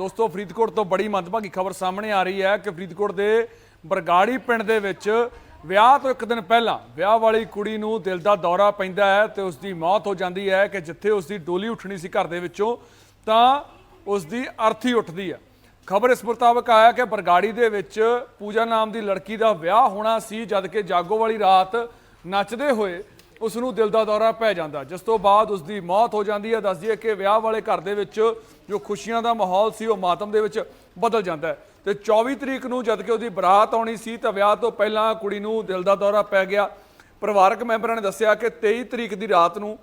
ਦੋਸਤੋ, ਫਰੀਦਕੋਟ ਤੋਂ ਬੜੀ ਮੰਦਭਾਗੀ ਖਬਰ ਸਾਹਮਣੇ ਆ ਰਹੀ ਹੈ ਕਿ ਫਰੀਦਕੋਟ ਦੇ ਬਰਗਾੜੀ ਪਿੰਡ ਦੇ ਵਿੱਚ ਵਿਆਹ ਤੋਂ ਇੱਕ ਦਿਨ ਪਹਿਲਾਂ ਵਿਆਹ ਵਾਲੀ ਕੁੜੀ ਨੂੰ ਦਿਲ ਦਾ ਦੌਰਾ ਪੈਂਦਾ ਹੈ ਤੇ ਉਸ ਦੀ ਮੌਤ ਹੋ ਜਾਂਦੀ ਹੈ ਕਿ ਜਿੱਥੇ ਉਸ ਦੀ ਡੋਲੀ ਉੱਠਣੀ ਸੀ ਘਰ ਦੇ ਵਿੱਚੋਂ, ਤਾਂ ਉਸ ਦੀ ਅਰਥੀ ਉੱਠਦੀ ਹੈ। ਖਬਰ ਇਸ ਮੁਤਾਬਕ ਆਇਆ ਕਿ ਬਰਗਾੜੀ ਦੇ ਵਿੱਚ ਪੂਜਾ ਨਾਮ ਦੀ ਲੜਕੀ ਦਾ ਵਿਆਹ ਹੋਣਾ ਸੀ, ਜਦ ਕਿ ਜਾਗੋ ਵਾਲੀ ਰਾਤ ਨੱਚਦੇ ਹੋਏ ਉਸ ਨੂੰ ਦਿਲ ਦਾ ਦੌਰਾ ਪੈ ਜਾਂਦਾ। ਜਿਸ ਤੋਂ ਬਾਅਦ ਉਸ ਦੀ ਮੌਤ ਹੋ ਜਾਂਦੀ ਹੈ। ਦੱਸਦੀ ਹੈ ਕਿ ਵਿਆਹ ਵਾਲੇ ਘਰ ਦੇ ਵਿੱਚ ਜੋ ਖੁਸ਼ੀਆਂ ਦਾ ਮਾਹੌਲ ਸੀ, ਉਹ ਮਾਤਮ ਦੇ ਵਿੱਚ ਬਦਲ ਜਾਂਦਾ ਹੈ। ਤੇ 24 ਤਰੀਕ ਨੂੰ ਜਦ ਕਿ ਉਹਦੀ ਬਰਾਤ ਆਉਣੀ ਸੀ, ਤਾਂ ਵਿਆਹ ਤੋਂ ਪਹਿਲਾਂ ਕੁੜੀ ਨੂੰ ਦਿਲ ਦਾ ਦੌਰਾ ਪੈ ਗਿਆ। ਪਰਿਵਾਰਕ ਮੈਂਬਰਾਂ ਨੇ ਦੱਸਿਆ ਕਿ 23 ਤਰੀਕ ਦੀ ਰਾਤ ਨੂੰ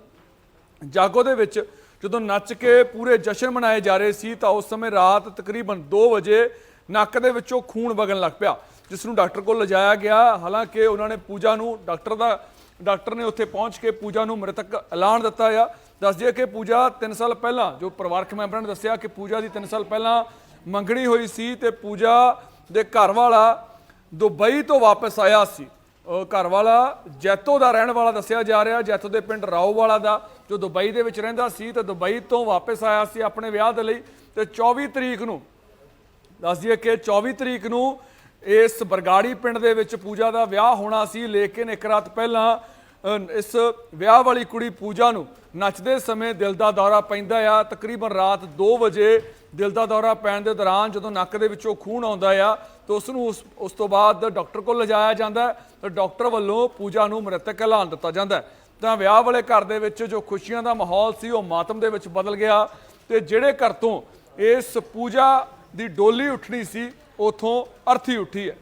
ਜਾਗੋ ਦੇ ਵਿੱਚ ਜਦੋਂ ਨੱਚ ਕੇ ਪੂਰੇ ਜਸ਼ਨ ਮਨਾਏ ਜਾ ਰਹੇ ਸੀ, ਤਾਂ ਉਸ ਸਮੇਂ ਰਾਤ ਤਕਰੀਬਨ 2 ਵਜੇ ਨੱਕ ਦੇ ਵਿੱਚੋਂ ਖੂਨ ਵਗਣ ਲੱਗ ਪਿਆ, ਜਿਸ ਨੂੰ ਡਾਕਟਰ ਕੋਲ ਲਿਜਾਇਆ ਗਿਆ। ਹਾਲਾਂਕਿ ਉਹਨਾਂ ਨੇ ਪੂਜਾ ਨੂੰ ਡਾਕਟਰ ਦਾ ਡਾਕਟਰ ਨੇ ਉੱਥੇ ਪਹੁੰਚ ਕੇ ਪੂਜਾ ਨੂੰ ਮ੍ਰਿਤਕ ਐਲਾਨ ਦਿੱਤਾ ਆ। ਦੱਸ ਦਈਏ ਕਿ ਪੂਜਾ 3 ਸਾਲ ਪਹਿਲਾਂ, ਜੋ ਪਰਿਵਾਰਕ ਮੈਂਬਰਾਂ ਨੇ ਦੱਸਿਆ ਕਿ ਪੂਜਾ ਦੀ 3 ਸਾਲ ਪਹਿਲਾਂ ਮੰਗਣੀ ਹੋਈ ਸੀ ਤੇ ਪੂਜਾ ਦੇ ਘਰ ਵਾਲਾ ਦੁਬਈ ਤੋਂ ਵਾਪਸ ਆਇਆ ਸੀ। ਉਹ ਘਰ ਵਾਲਾ ਜੈਤੋ ਦਾ ਰਹਿਣ ਵਾਲਾ ਦੱਸਿਆ ਜਾ ਰਿਹਾ, ਜੈਤੋ ਦੇ ਪਿੰਡ ਰਾਓਵਾਲਾ ਦਾ, ਜੋ ਦੁਬਈ ਦੇ ਵਿੱਚ ਰਹਿੰਦਾ ਸੀ ਤੇ ਦੁਬਈ ਤੋਂ ਵਾਪਸ ਆਇਆ ਸੀ ਆਪਣੇ ਵਿਆਹ ਦੇ ਲਈ। ਤੇ 24 ਤਰੀਕ ਨੂੰ, ਦੱਸ ਦਈਏ ਕਿ 24 ਤਰੀਕ ਨੂੰ ਇਸ ਬਰਗਾੜੀ ਪਿੰਡ ਦੇ ਵਿੱਚ ਪੂਜਾ ਦਾ ਵਿਆਹ ਹੋਣਾ ਸੀ, ਲੇਕਿਨ ਇੱਕ ਰਾਤ ਪਹਿਲਾਂ ਇਸ ਵਿਆਹ ਵਾਲੀ ਕੁੜੀ ਪੂਜਾ ਨੂੰ ਨੱਚਦੇ ਸਮੇਂ ਦਿਲ ਦਾ ਦੌਰਾ ਪੈਂਦਾ ਆ। ਤਕਰੀਬਨ ਰਾਤ 2 ਵਜੇ ਦਿਲ ਦਾ ਦੌਰਾ ਪੈਣ ਦੇ ਦੌਰਾਨ ਜਦੋਂ ਨੱਕ ਦੇ ਵਿੱਚੋਂ ਖੂਨ ਆਉਂਦਾ ਆ, ਤਾਂ ਉਸ ਨੂੰ ਉਸ ਉਸ ਤੋਂ ਬਾਅਦ ਡਾਕਟਰ ਕੋਲ ਲਿਜਾਇਆ ਜਾਂਦਾ ਹੈ, ਤੇ ਡਾਕਟਰ ਵੱਲੋਂ ਪੂਜਾ ਨੂੰ ਮ੍ਰਿਤਕ ਐਲਾਨ ਦਿੱਤਾ ਜਾਂਦਾ ਤਾਂ ਵਿਆਹ ਵਾਲੇ ਘਰ ਦੇ ਵਿੱਚ ਜੋ ਖੁਸ਼ੀਆਂ ਦਾ ਮਾਹੌਲ ਸੀ, ਉਹ ਮਾਤਮ ਦੇ ਵਿੱਚ ਬਦਲ ਗਿਆ ਤੇ ਜਿਹੜੇ ਘਰ ਤੋਂ ਇਸ ਪੂਜਾ ਦੀ ਡੋਲੀ ਉੱਠਣੀ ਸੀ ਉਥੋਂ ਅਰਥੀ ਉੱਠੀ ਹੈ।